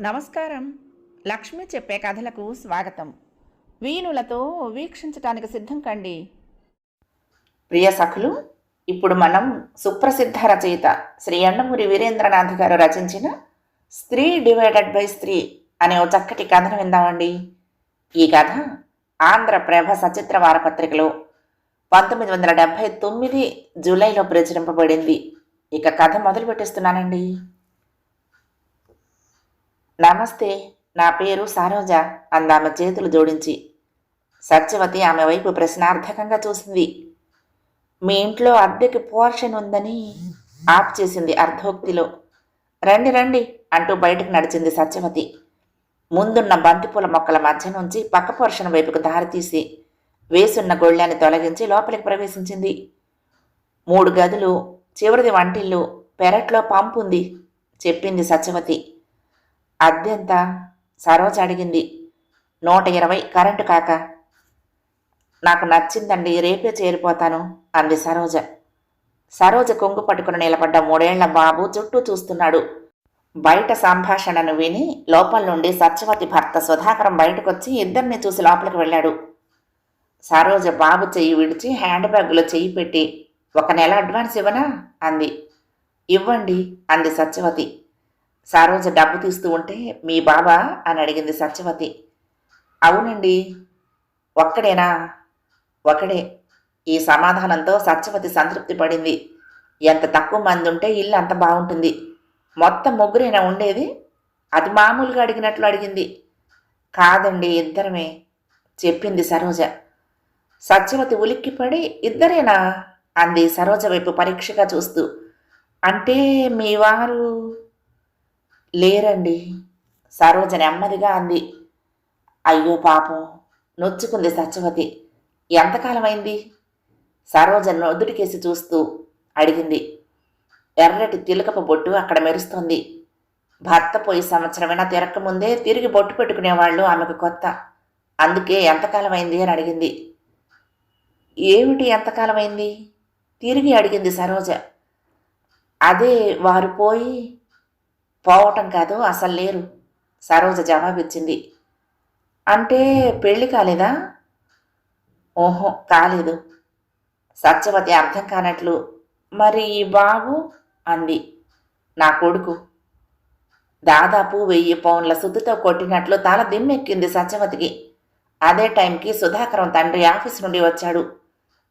నమస్కారం. లక్ష్మి చెప్పే కథలకు స్వాగతం. వీణులతో వీక్షించటానికి సిద్ధం కండి. ప్రియ సఖులు ఇప్పుడు మనం సుప్రసిద్ధ రచయిత శ్రీ అన్నమూరి వీరేంద్రనాథ్ గారు రచించిన స్త్రీ డివైడెడ్ బై స్త్రీ అనే ఓ చక్కటి కథను విందామండి. ఈ కథ ఆంధ్రప్రభ సచిత్ర వారపత్రికలో పంతొమ్మిది వందల డెబ్భై తొమ్మిది జూలైలో ప్రచురింపబడింది. ఇక కథ మొదలు పెట్టేస్తున్నానండి. నమస్తే నా పేరు సరోజ. అందామె చేతులు జోడించి సత్యవతి ఆమె వైపు ప్రశ్నార్థకంగా చూసింది. మీ ఇంట్లో అద్దెకి పోర్షన్ ఉందని ఆప్ చేసింది అర్ధోక్తిలో. రండి రండి అంటూ బయటకు నడిచింది సత్యవతి. ముందున్న బంతిపూల మొక్కల మధ్య నుంచి పక్క పోర్షన్ వైపుకు దారితీసి వేసున్న గొళ్ళాన్ని తొలగించి లోపలికి ప్రవేశించింది. మూడు గదులు చివరిది వంటిల్లు పెరట్లో పంపు ఉంది చెప్పింది సత్యవతి. అద్దెంత సరోజ అడిగింది నూట ఇరవై కరెంటు కాక. నాకు నచ్చిందండి రేపే చేరిపోతాను అంది సరోజ. సరోజ కొంగు పట్టుకుని నిలబడ్డ మూడేళ్ళ బాబు చుట్టూ చూస్తున్నాడు. బయట సంభాషణను విని లోపల నుండి సత్యవతి భర్త సుధాకరం బయటకొచ్చి ఇద్దరిని చూసి లోపలికి వెళ్ళాడు. సరోజ బాబు చెయ్యి విడిచి హ్యాండ్ బ్యాగ్లో చెయ్యి పెట్టి ఒక నెల అడ్వాన్స్ ఇవ్వనా? అంది. ఇవ్వండి అంది సత్యవతి. సారోజ డబ్బు తీస్తూ ఉంటే మీ బాబా? అని అడిగింది సత్యవతి. అవునండి ఒక్కడేనా? ఒకడే. ఈ సమాధానంతో సత్యవతి సంతృప్తి పడింది. ఎంత తక్కువ మంది ఉంటే ఇల్లు అంత బాగుంటుంది. మొత్తం ముగ్గురైనా ఉండేది? అది మామూలుగా అడిగినట్లు అడిగింది. కాదండి ఇద్దరమే చెప్పింది సరోజ. సత్యవతి ఉలిక్కిపడి ఇద్దరేనా? అంది సరోజ వైపు పరీక్షగా చూస్తూ. అంటే మీ వారు లేరండి సరోజ నెమ్మదిగా అంది. అయ్యో పాపం నొచ్చుకుంది సత్యవతి. ఎంతకాలమైంది? సరోజ నొద్దుటికేసి చూస్తూ అడిగింది. ఎర్రటి తిలకపు బొట్టు అక్కడ మెరుస్తోంది. భర్త పోయి సంవత్సరమైనా తిరగకముందే తిరిగి బొట్టు పెట్టుకునేవాళ్ళు ఆమెకు కొత్త. అందుకే ఎంతకాలమైంది అని అడిగింది. ఏమిటి ఎంతకాలమైంది? తిరిగి అడిగింది సరోజ. అదే వారు పోయి పోవటం కాదు అసలు లేరు. సరోజ జవాబిచ్చింది. అంటే పెళ్ళి కాలేదా? ఓహో కాలేదు. సత్యవతి అర్థం కానట్లు మరి ఈ బాబు? అంది. నా కొడుకు. దాదాపు వెయ్యి పౌన్ల శుద్ధితో కొట్టినట్లు తల దిమ్మెక్కింది సత్యవతికి. అదే టైంకి సుధాకరం తండ్రి ఆఫీస్ నుండి వచ్చాడు.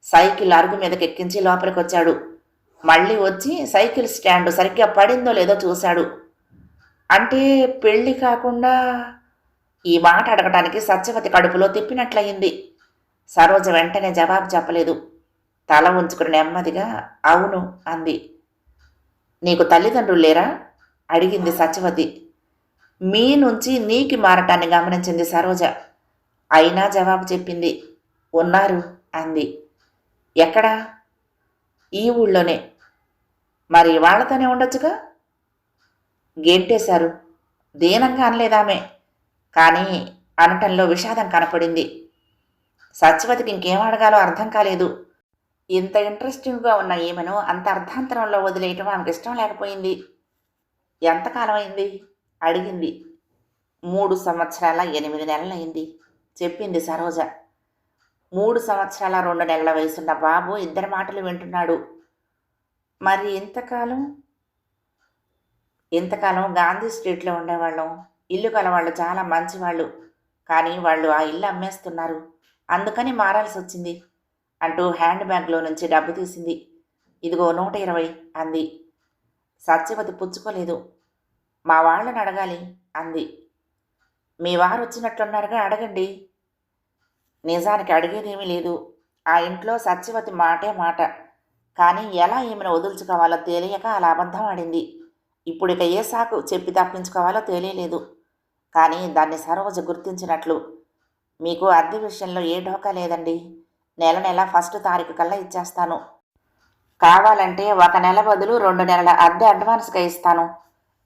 సైకిల్ అరుగు మీదకి ఎక్కించి లోపలికి వచ్చాడు మళ్ళీ వచ్చి సైకిల్ స్టాండ్ సరిగ్గా పడిందో లేదో చూశాడు. అంటే పెళ్ళి కాకుండా ఈ మాట అడగటానికి సత్యవతి కడుపులో తిప్పినట్లయింది. సరోజ వెంటనే జవాబు చెప్పలేదు. తల ఉంచుకుని నెమ్మదిగా అవును అంది. నీకు తల్లిదండ్రులు లేరా? అడిగింది సత్యవతి. మీ నుంచి నీకి మారటాన్ని గమనించింది సరోజ. అయినా జవాబు చెప్పింది. ఉన్నారు అంది. ఎక్కడా? ఈ ఊళ్ళోనే. మరి వాళ్ళతోనే ఉండొచ్చుగా? గెంటేశారు దీనంగా అనలేదామే. కానీ అనటంలో విషాదం కనపడింది. సత్యవతికి ఇంకేం అడగాలో అర్థం కాలేదు. ఇంత ఇంట్రెస్టింగ్గా ఉన్న ఈమెను అంత అర్ధాంతరంలో వదిలేయటం ఆమెకు ఇష్టం లేకపోయింది. ఎంతకాలం అయింది అడిగింది. మూడు సంవత్సరాల ఎనిమిది నెలలైంది. చెప్పింది సరోజ. మూడు సంవత్సరాల రెండు నెలల వయసున్న బాబు ఇద్దరి మాటలు వింటున్నాడు. మరి ఇంతకాలం? ఇంతకాలం గాంధీ స్ట్రీట్లో ఉండేవాళ్ళం. ఇల్లు కలవాళ్ళు చాలా మంచివాళ్ళు. కానీ వాళ్ళు ఆ ఇల్లు అమ్మేస్తున్నారు. అందుకని మారాల్సి వచ్చింది అంటూ హ్యాండ్ బ్యాగ్లో నుంచి డబ్బు తీసింది. ఇదిగో నూట ఇరవై అంది. సత్యవతి పుచ్చుకోలేదు. మా వాళ్ళని అడగాలి అంది. మీ వారు వచ్చినట్లున్నారుగా అడగండి. నిజానికి అడిగేదేమీ లేదు. ఆ ఇంట్లో సత్యవతి మాటే మాట. కానీ ఎలా ఈమెను వదులుచుకోవాలో తెలియక అలా అబద్ధం ఆడింది. ఇప్పుడు ఇక ఏ సాకు చెప్పి తప్పించుకోవాలో తెలియలేదు. కానీ దాన్ని సరోజ గుర్తించినట్లు. మీకు అద్దె విషయంలో ఏ ఢోకా లేదండి. నెల నెల ఫస్ట్ తారీఖు కల్లా ఇచ్చేస్తాను. కావాలంటే ఒక నెల బదులు రెండు నెలల అద్దె అడ్వాన్స్గా ఇస్తాను.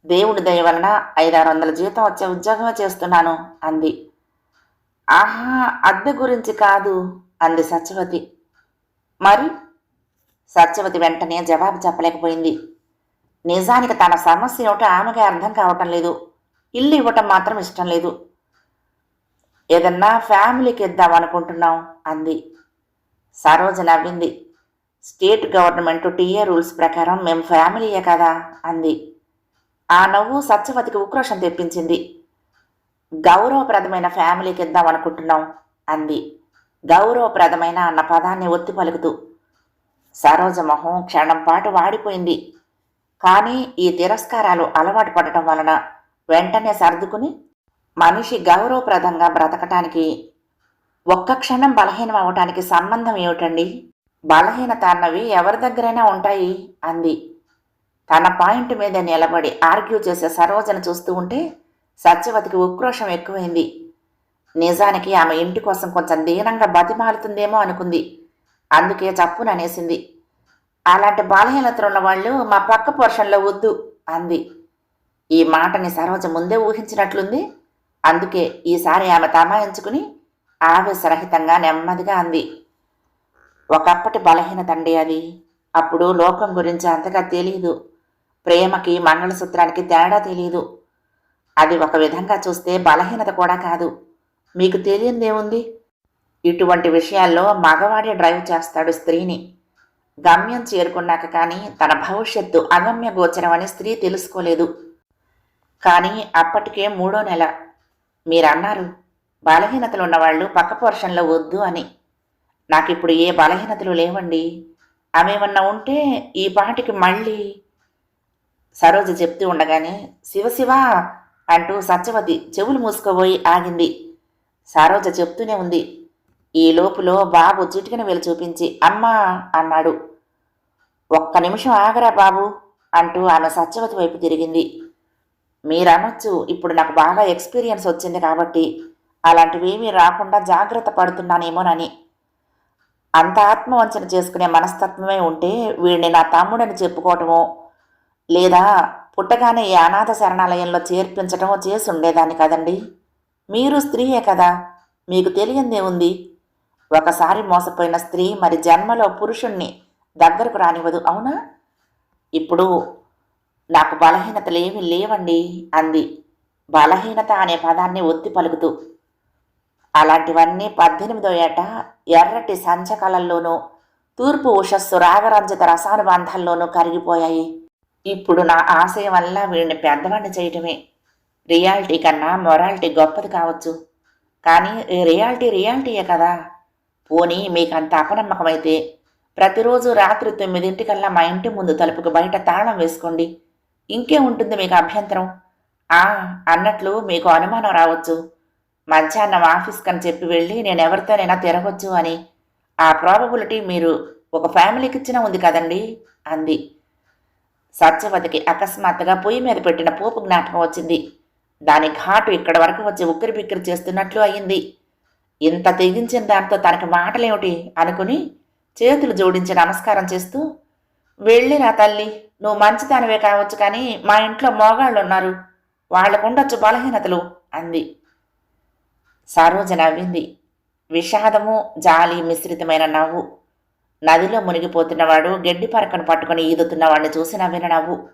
దేవుడి దయ వలన ఐదారు వందల జీతం వచ్చే ఉద్యోగమే చేస్తున్నాను అంది. ఆహా అద్దె గురించి కాదు అంది సత్యవతి. మరి? సత్యవతి వెంటనే జవాబు చెప్పలేకపోయింది. నిజానికి తన సమస్య ఏమిటో ఆమెకి అర్థం కావటం లేదు. ఇల్లు ఇవ్వటం మాత్రం ఇష్టం లేదు. ఏదన్నా ఫ్యామిలీకి ఇద్దాం అనుకుంటున్నాం అంది. సరోజ నవ్వింది. స్టేట్ గవర్నమెంట్ టీఏ రూల్స్ ప్రకారం మేము ఫ్యామిలీయే కదా అంది. ఆ నవ్వు సత్యవతికి ఉక్రోషం తెప్పించింది. గౌరవప్రదమైన ఫ్యామిలీకి ఇద్దాం అనుకుంటున్నాం అంది. గౌరవప్రదమైన అన్న పదాన్ని ఒత్తి పలుకుతూ. సరోజ మొహం క్షణం పాటు వాడిపోయింది. కానీ ఈ తిరస్కారాలు అలవాటు పడటం వలన వెంటనే సర్దుకుని మనిషి గౌరవప్రదంగా బ్రతకటానికి ఒక్క క్షణం బలహీనం అవటానికి సంబంధం ఏమిటండి? బలహీనత అన్నవి ఎవరి దగ్గరైనా ఉంటాయి అంది. తన పాయింట్ మీద నిలబడి ఆర్గ్యూ చేసే సరోజను చూస్తూ ఉంటే సత్యవతికి ఉక్రోషం ఎక్కువైంది. నిజానికి ఆమె ఇంటి కోసం కొంచెం దీనంగా బతిమాలుతుందేమో అనుకుంది. అందుకే చప్పుననేసింది అలాంటి బలహీనతలు ఉన్న వాళ్ళు మా పక్క పోర్షన్లో వద్దు అంది. ఈ మాటని సరోజ ముందే ఊహించినట్లుంది. అందుకే ఈసారి ఆమె తమాయించుకుని ఆవేశరహితంగా నెమ్మదిగా అంది. ఒకప్పటి బలహీనతండి అది. అప్పుడు లోకం గురించి అంతగా తెలియదు ప్రేమకి మంగళసూత్రానికి తేడా తెలియదు అది ఒక విధంగా చూస్తే బలహీనత కూడా కాదు. మీకు తెలియందేముంది? ఇటువంటి విషయాల్లో మగవాడే డ్రైవ్ చేస్తాడు స్త్రీని. గమ్యం చేరుకున్నాక కానీ తన భవిష్యత్తు అగమ్య గోచరమని స్త్రీ తెలుసుకోలేదు. కానీ అప్పటికే మూడో నెల. మీరన్నారు బలహీనతలు ఉన్నవాళ్ళు పక్క పోర్షన్లో వద్దు అని. నాకిప్పుడు ఏ బలహీనతలు లేవండి. అవేమన్నా ఉంటే ఈ పాటికి మళ్ళీ సరోజ చెప్తూ ఉండగానే శివశివ అంటూ సత్యవతి చెవులు మూసుకోబోయి ఆగింది. సరోజ చెప్తూనే ఉంది. ఈ లోపులో బాబు చిటికిన వేలు చూపించి అమ్మా అన్నాడు. ఒక్క నిమిషం ఆగరా బాబు అంటూ ఆమె సత్యవతి వైపు తిరిగింది. మీరనొచ్చు ఇప్పుడు నాకు బాగా ఎక్స్పీరియన్స్ వచ్చింది కాబట్టి అలాంటివేమీ రాకుండా జాగ్రత్త పడుతున్నానేమోనని. అంత ఆత్మవంచన చేసుకునే మనస్తత్వమే ఉంటే వీడిని నా తమ్ముడని చెప్పుకోవటమో లేదా పుట్టగానే ఈ అనాథ శరణాలయంలో చేర్పించటమో చేసి ఉండేదాన్ని కదండి. మీరు స్త్రీయే కదా. మీకు తెలియందే ఉంది. ఒకసారి మోసపోయిన స్త్రీ మరి జన్మలో పురుషుణ్ణి దగ్గరకు రానివ్వదు అవునా? ఇప్పుడు నాకు బలహీనతలు ఏమీ లేవండి అంది. బలహీనత అనే పదాన్ని ఒత్తి పలుకుతూ. అలాంటివన్నీ పద్దెనిమిదో ఏట ఎర్రటి సంచకళల్లోనూ తూర్పు ఉషస్సు రాగరంజిత రసానుబంధాల్లోనూ కరిగిపోయాయి. ఇప్పుడు నా ఆశయం వల్ల వీడిని పెద్దవాడిని చేయటమే. రియాలిటీ కన్నా మొరాలిటీ గొప్పది కావచ్చు. కానీ రియాలిటీ రియాలిటీయే కదా. పోనీ మీకు అంత అపనమ్మకమైతే ప్రతిరోజు రాత్రి తొమ్మిదింటికల్లా మా ఇంటి ముందు తలుపుకు బయట తాళం వేసుకోండి. ఇంకే ఉంటుంది మీకు అభ్యంతరం. ఆ అన్నట్లు మీకు అనుమానం రావచ్చు. మధ్యాహ్నం ఆఫీస్కి అని చెప్పి వెళ్ళి నేను ఎవరితోనైనా తిరగొచ్చు అని. ఆ ప్రాబబిలిటీ మీరు ఒక ఫ్యామిలీకి ఇచ్చిన ఉంది కదండి అంది. సత్యవతికి అకస్మాత్తుగా పొయ్యి మీద పెట్టిన పోపు జ్ఞాపకం వచ్చింది. దాని ఘాటు ఇక్కడ వరకు వచ్చి ఉక్కిరి బిక్కిరి చేస్తున్నట్లు అయింది. ఇంత తెగించిన దాంతో తనకి మాటలేమిటి అనుకుని చేతులు జోడించి నమస్కారం చేస్తూ వెళ్ళి నా తల్లి నువ్వు మంచిదానివే కావచ్చు కానీ మా ఇంట్లో మోగాళ్ళు ఉన్నారు. వాళ్ళకుండొచ్చు బలహీనతలు అంది. సరోజ నవ్వింది. విషాదము జాలి మిశ్రితమైన నవ్వు. నదిలో మునిగిపోతున్నవాడు గడ్డి పరకను పట్టుకుని ఈదుతున్నవాడిని చూసి నవ్విన నవ్వు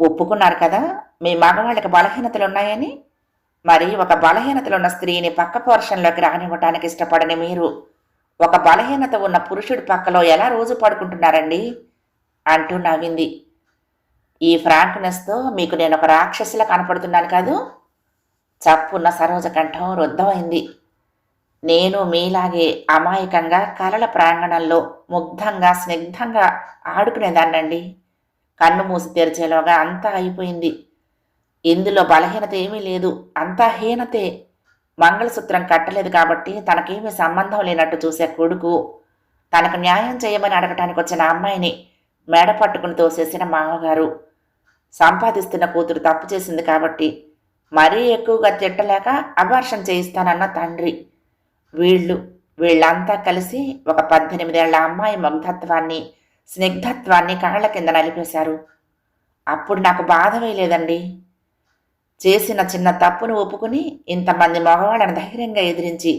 ఒప్పుకున్నారు కదా మీ మగవాళ్ళకి బలహీనతలున్నాయని? మరి ఒక బలహీనతలున్న స్త్రీని పక్క పోర్షన్లోకి రానివ్వటానికి ఇష్టపడని మీరు. ఒక బలహీనత ఉన్న పురుషుడి పక్కలో ఎలా రోజు పడుకుంటున్నారండి? అంటూ నవ్వింది. ఈ ఫ్రాంక్నెస్తో మీకు నేను ఒక రాక్షసిలా కనపడుతున్నాను కాదు? చప్పున్న సరోజ కంఠం రుద్ధమైంది. నేను మీలాగే అమాయకంగా కలల ప్రాంగణంలో ముగ్ధంగా స్నిగ్ధంగా ఆడుకునేదాన్నండి. కన్ను మూసి తెరిచేలోగా అంతా అయిపోయింది. ఇందులో బలహీనత ఏమీ లేదు. అంతా హీనతే. మంగళసూత్రం కట్టలేదు కాబట్టి తనకేమీ సంబంధం లేనట్టు చూసే కొడుకు తనకు న్యాయం చేయమని అడగటానికి వచ్చిన అమ్మాయిని మెడ పట్టుకుని తోసేసిన మామగారు. సంపాదిస్తున్న కూతురు తప్పు చేసింది కాబట్టి మరీ ఎక్కువగా తిట్టలేక అబార్షన్ చేయిస్తానన్న తండ్రి. వీళ్ళు వీళ్ళంతా కలిసి ఒక పద్దెనిమిదేళ్ళ అమ్మాయి ముగ్ధత్వాన్ని స్నిగ్ధత్వాన్ని కాళ్ళ కింద నలిపేశారు. అప్పుడు నాకు బాధ వేయలేదండి చేసిన చిన్న తప్పును ఒప్పుకుని ఇంతమంది మగవాళ్ళని ధైర్యంగా ఎదిరించి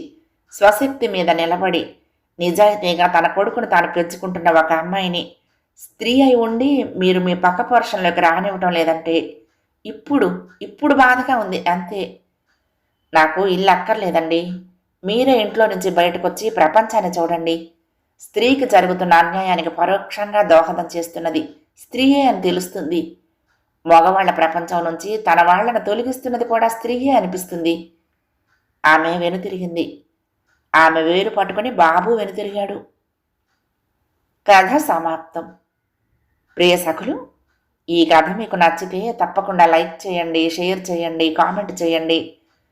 స్వశక్తి మీద నిలబడి నిజాయితీగా తన కొడుకును తాను పెంచుకుంటున్న ఒక అమ్మాయిని స్త్రీ అయి ఉండి మీరు మీ పక్క పోర్షన్లోకి రానివ్వటం లేదంటే ఇప్పుడు ఇప్పుడు బాధగా ఉంది అంతే. నాకు ఇల్లు అక్కర్లేదండి. మీరే ఇంట్లో నుంచి బయటకు వచ్చి ప్రపంచాన్ని చూడండి. స్త్రీకి జరుగుతున్న అన్యాయానికి పరోక్షంగా దోహదం చేస్తున్నది స్త్రీయే అని తెలుస్తుంది. మగవాళ్ళ ప్రపంచం నుంచి తన వాళ్ళను తొలగిస్తున్నది కూడా స్త్రీయే అనిపిస్తుంది. ఆమె వెనుతిరిగింది. ఆమె వేరు పట్టుకుని బాబు వెనుతిరిగాడు. కథ సమాప్తం. ప్రియ సఖులు ఈ కథ మీకు నచ్చితే తప్పకుండా లైక్ చేయండి షేర్ చేయండి కామెంట్ చేయండి.